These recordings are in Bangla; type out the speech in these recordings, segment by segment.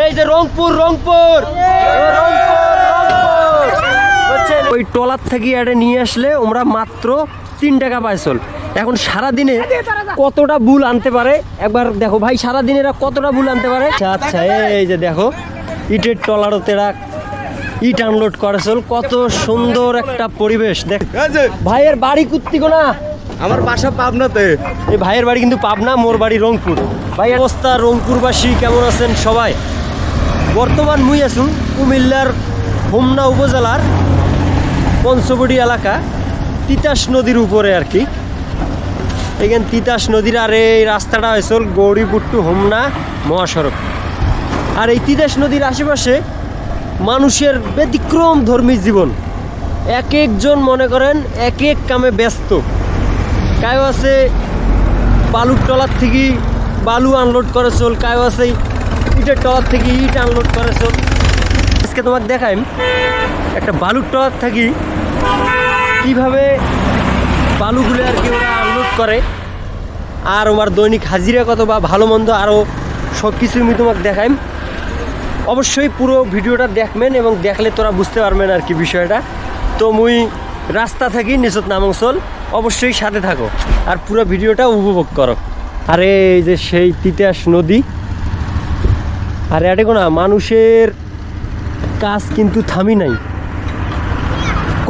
এই যে রংপুর রংপুর! ওই টলার থেকে এটা নিয়ে আসলে আমরা মাত্র তিন টাকা পাইছল এখন সারা দিনে কতটা বুল আনতে পারে? একবার দেখো ভাই সারা দিনে এরা কতটা বুল আনতে পারে? আচ্ছা এই যে দেখো ইটের টলারও তেরা ইট আনলোড করেছিল কত সুন্দর একটা পরিবেশ। দেখ ভাইয়ের বাড়ি কুত্তিকো না। আমার বাসা পাবনাতে। এই ভাইয়ের বাড়ি কিন্তু পাবনা মোর বাড়ি রংপুর। ভাই অবস্থা রংপুরবাসী কেমন আছেন সবাই? বর্তমান মুই আছুন কুমিল্লার হোমনা উপজেলার পঞ্চবটি এলাকা, তিতাস নদীর উপরে আর কি। এখানে তিতাস নদীর আর এই রাস্তাটা হয়েছিল গৌরীপুর টু হোমনা মহাসড়ক। আর এই তিতাস নদীর আশেপাশে মানুষের ব্যতিক্রম ধর্মী জীবন। এক একজন মনে করেন এক এক কামে ব্যস্ত। কায়ও আছে বালুর টলার থেকে বালু আনলোড করে চল, কায়ও আছে ইটের টলার থেকে ইট আনলোড করে চল আজকে তোমাকে দেখাই, একটা বালুর টলার থাকি, কীভাবে বালুগুলো আর কি ওরা আনলোড করে, আর আমার দৈনিক হাজিরা কত বা ভালো মন্দ আরও সব কিছু আমি তোমাকে দেখাইম অবশ্যই পুরো ভিডিওটা দেখবেন এবং দেখলে তোরা বুঝতে পারবেন আর কি বিষয়টা। তো মুই রাস্তা থাকি নিচত নামাংসল, অবশ্যই সাথে থাকো, আর পুরো ভিডিওটা উপভোগ করো। আরে এই যে সেই তিতাস নদী আর এটা না মানুষের কাজ কিন্তু থামি নাই।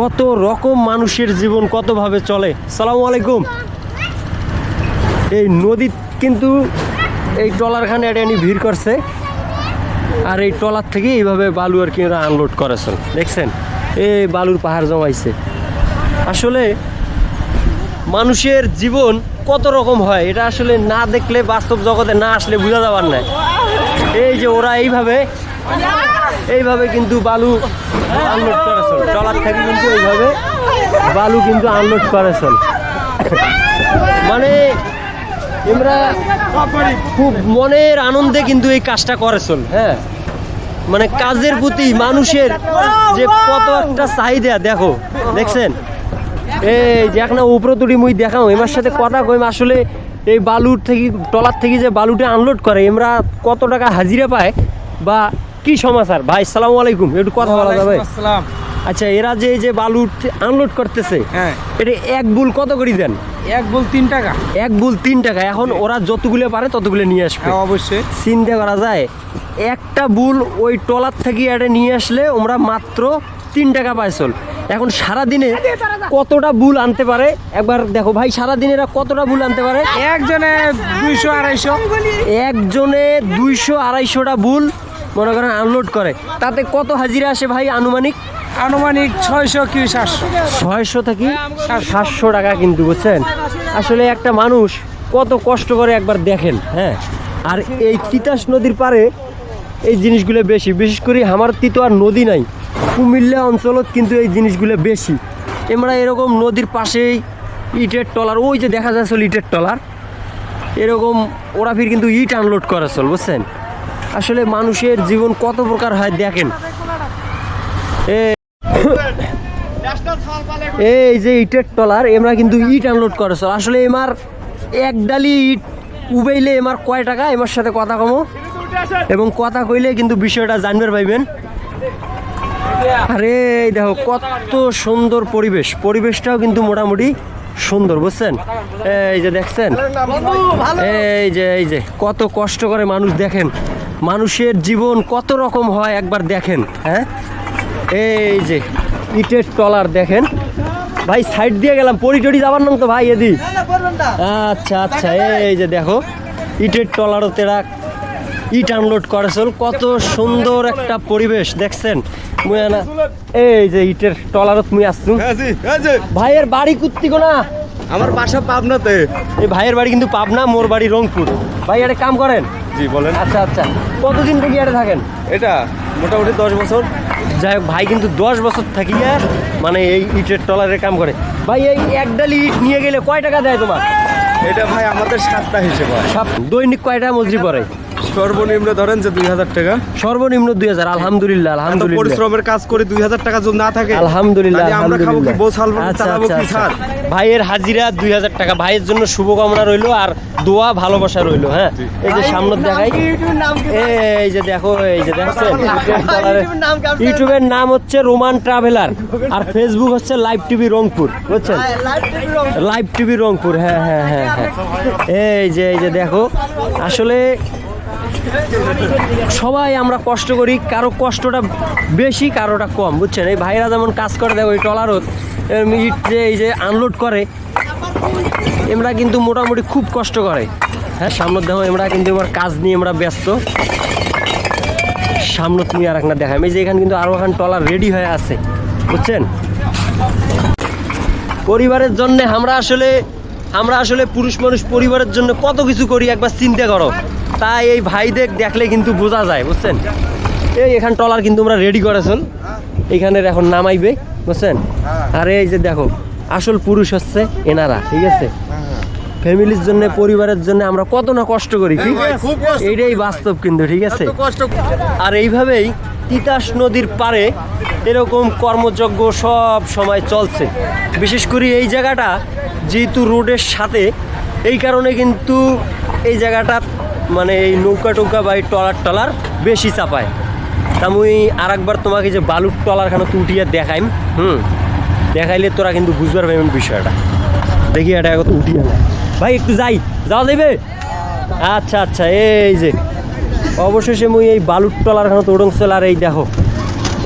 কত রকম মানুষের জীবন, কতভাবে চলে। সালামু আলাইকুম। এই নদী কিন্তু এই ট্রলারখানে এটা নিয়ে ভিড় করছে। আর এই ট্রলার থেকে এইভাবে বালু আর কি ওরা আনলোড করেছেন। দেখছেন? এই বালুর পাহাড় জমাইছে। আসলে মানুষের জীবন কত রকম হয়, এটা আসলে না দেখলে, বাস্তব জগতে না আসলে বোঝা যাবার না এই যে ওরা এইভাবে এইভাবে কিন্তু বালু আনলোড করেছেন ট্রলার থেকে কিন্তু এইভাবে বালু কিন্তু আনলোড করেছেন মানে আমরা খুব মনের আনন্দে কিন্তু এই কাজটা করেছেন হ্যাঁ? মানে কাজের প্রতি মানুষের যে কত একটা চাহিদা, দেখো, দেখছেন? এই যে এখন উপরে তুলি মুই দেখাও, এমার সাথে কথা কইম, আসলে এই বালুর থেকে টলার থেকে যে বালুটা আনলোড করে এমরা কত টাকা হাজিরা পায়? বা কি সমাচার? ভাই সালাম আলাইকুম। একটু কথা বলা যাবে? আচ্ছা এরা যে এই যে বালু আনলোড করতেছে হ্যাঁ। এটা এক বুল কত করে দেন? এক বুল তিন টাকা। এক বুল তিন টাকা। এখন ওরা যতগুলো পারে ততগুলো নিয়ে আসবে। হ্যাঁ অবশ্যই। চিন্তা করা যায় একটা বুল ওই টলার থেকে এটা নিয়ে আসলে আমরা মাত্র তিন টাকা পাইছল এখন সারা দিনে কতটা বুল আনতে পারে? একবার দেখো ভাই সারা দিনে এরা কতটা বুল আনতে পারে? একজনে দুইশো আড়াইশো। একজনে দুইশো আড়াইশোটা বুল মনে করেন আনলোড করে। তাতে কত হাজিরা আসে ভাই আনুমানিক? আনুমানিক ছয়শো কি সাতশো। ছয়শো থেকে সাতশো টাকা কিন্তু বুঝছেন? আসলে একটা মানুষ কত কষ্ট করে একবার দেখেন হ্যাঁ? আর এই তিতাস নদীর পারে এই জিনিসগুলো বেশি। বিশেষ করে আমার তিতো আর নদী নাই। কুমিল্লা অঞ্চলত কিন্তু এই জিনিসগুলো বেশি। আমরা এরকম নদীর পাশেই ইটের টলার, ওই যে দেখা যাচ্ছে ইটের টলার, এরকম ওরা ফির কিন্তু ইট আনলোড করে চল বুঝছেন? আসলে মানুষের জীবন কত প্রকার হয় দেখেন। এই যে ইটের টলার, এমরা কিন্তু ইট আনলোড করেছ আসলে এমার এক ডালি ইট উবেইলে এমার কয় টাকা? এমার সাথে কথা কমো। এবং কথা কইলে কিন্তু বিষয়টা জানবার পাইবেন। আরে দেখো, কত সুন্দর পরিবেশ। পরিবেশটাও কিন্তু মোটামুটি সুন্দর, বুঝছেন? এই যে দেখছেন? এই যে এই যে, কত কষ্ট করে মানুষ দেখেন। মানুষের জীবন কত রকম হয়, একবার দেখেন হ্যাঁ? এই যে, ইটের টলার দেখেন। ভাই, সাইড দিয়ে গেলাম পরি টরি যাবার নাম তো ভাই এদি আচ্ছা আচ্ছা এই যে দেখো, ইটের টলারও তেরা, ইট আনলোড করেছিল কত সুন্দর একটা পরিবেশ, দেখছেন? মুয়ানা এই যে ইটের টলারত মুই আসছুন ভাইয়ের বাড়ি কুত্তিকো না। আমার বাসা পাবনাতে। এই ভাইয়ের বাড়ি কিন্তু পাবনা মোর বাড়ি রংপুর। ভাই এটা কাম করেন? জি বলেন। আচ্ছা আচ্ছা। কতদিন থেকে এটা থাকেন? এটা মোটামুটি দশ বছর। যাই হোক ভাই কিন্তু দশ বছর থাকিয়া মানে এই ইটের টলারে কাম করে। ভাই এই এক ডালি ইট নিয়ে গেলে কয় টাকা দেয় তোমার? এটা ভাই আমাদের সাতটা হিসেবে সব দৈনিক কয়টা মজুরি পড়ে? সর্বনিম্ন ধরেন যে দুই হাজার টাকা। সর্বনিম্ন দুই হাজার আলহামদুলিল্লাহ আলহামদুলিল্লাহ। পরিশ্রমের কাজ করে দুই হাজার টাকা যদি না থাকে আলহামদুলিল্লাহ তাহলে আমরা খাব কি? বউ চালাবো আচ্ছা, চালাবো আচ্ছা, কি আচ্ছা। স্যার ভাইয়ের হাজিরা দুই হাজার টাকা ভাইয়ের জন্য শুভকামনা রইল আর দোয়া ভালোবাসা রইল হ্যাঁ? এই যে সামনে দেখাই। এই যে দেখো এই যে দেখছেন ইউটিউবের নাম হচ্ছে রোমান ট্রাভেলার আর ফেসবুক হচ্ছে লাইভ টিভি রংপুর বুঝছেন? লাইভ টিভি রংপুর হ্যাঁ হ্যাঁ হ্যাঁ হ্যাঁ। এই যে এই যে দেখো আসলে সবাই আমরা কষ্ট করি, কারও কষ্টটা বেশি, কারোটা কম, বুঝছেন? এই ভাইরা যেমন কাজ করে, দেখো ওই টলারত ইট যে এই যে আনলোড করে, এমরা কিন্তু মোটামুটি খুব কষ্ট করে। হ্যাঁ সামনের দেখো, এমরা কিন্তু এবার কাজ নিয়ে আমরা ব্যস্ত। সামনে তুমি আর একটা দেখাই। এই যে এখানে কিন্তু আরও এখন টলার রেডি হয়ে আছে, বুঝছেন? পরিবারের জন্য আমরা আসলে আমরা আসলে পুরুষ মানুষ পরিবারের জন্য কত কিছু করি একবার চিন্তা করো। তাই এই ভাইদের দেখলে কিন্তু বোঝা যায় বুঝছেন? এই এখান টলার কিন্তু আমরা রেডি করেছেন এখানের এখন নামাইবে বুঝছেন? আর এই যে দেখো আসল পুরুষ হচ্ছে এনারা ঠিক আছে? ফ্যামিলির জন্য পরিবারের জন্য আমরা কত না কষ্ট করি ঠিক এইটাই বাস্তব কিন্তু ঠিক আছে? আর এইভাবেই তিতাস নদীর পারে এরকম কর্মযজ্ঞ সব সময় চলছে। বিশেষ করে এই জায়গাটা যেহেতু রোডের সাথে, এই কারণে কিন্তু এই জায়গাটা মানে এই নৌকা টৌকা বা এই টলার টলার বেশি চাপায়। তা মুই আর একবার তোমাকে যে বালুর টলার খানো উঠিয়ে দেখাইম, হুম? দেখাইলে তোরা কিন্তু বুঝবার পারবেন বিষয়টা। দেখি এটা কত উঠিয়ে ভাই, একটু যাই। যাওয়া দেবে আচ্ছা আচ্ছা এই যে। অবশেষে মুই এই বালুর টলার খানো উড়ং আর এই দেখো,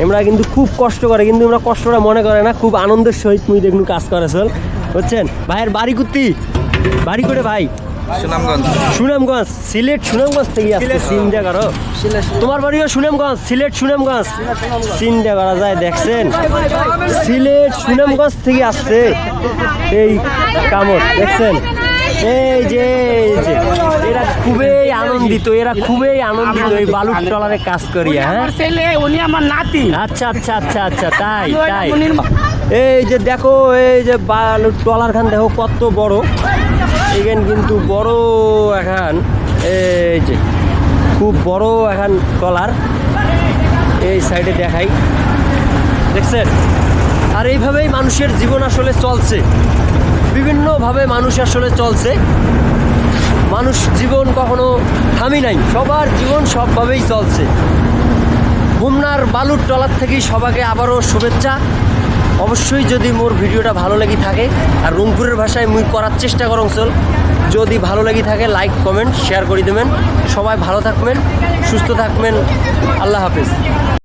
এমরা কিন্তু খুব কষ্ট করে, কিন্তু আমরা কষ্টটা মনে করে না, খুব আনন্দের সহিত মুই দেখুন কাজ করে, চল। বুঝছেন? ভাইয়ের বাড়ি কুত্তি। বাড়ি করে ভাই। সুনামগঞ্জ। সুনামগঞ্জ সিলেট সুনামগঞ্জ থেকে আসছে চিন্তা করো তোমার বাড়িও সুনামগঞ্জ সিলেট সুনামগঞ্জ। চিন্তা করা যায় দেখছেন? সিলেট সুনামগঞ্জ থেকে আসছে। এই কামড় দেখছেন? এই যে যে। এরা খুবই আনন্দিত এরা খুবই আনন্দিত এই বালুর টলারে কাজ করিয়া হ্যাঁ? ছেলে উনি আমার নাতি। আচ্ছা আচ্ছা আচ্ছা আচ্ছা তাই তাই। এই যে দেখো, এই যে বালুর টলার খান, দেখো কত বড়। এখান কিন্তু বড় এখন, এই যে খুব বড় এখন টলার এই সাইডে দেখাই। দেখছেন? আর এইভাবেই মানুষের জীবন আসলে চলছে। বিভিন্নভাবে মানুষ আসলে চলছে। মানুষ জীবন কখনো থামি নাই। সবার জীবন সবভাবেই চলছে। হোমনার বালুর টলার থেকেই সবাইকে আবারও শুভেচ্ছা। অবশ্যই যদি মোর ভিডিওটা ভালো লেগে থাকে, আর রংপুরের ভাষায় মুই করার চেষ্টা করং চল, যদি ভালো লেগে থাকে লাইক কমেন্ট শেয়ার করে দেবেন। সবাই ভালো থাকবেন, সুস্থ থাকবেন। আল্লাহ হাফেজ।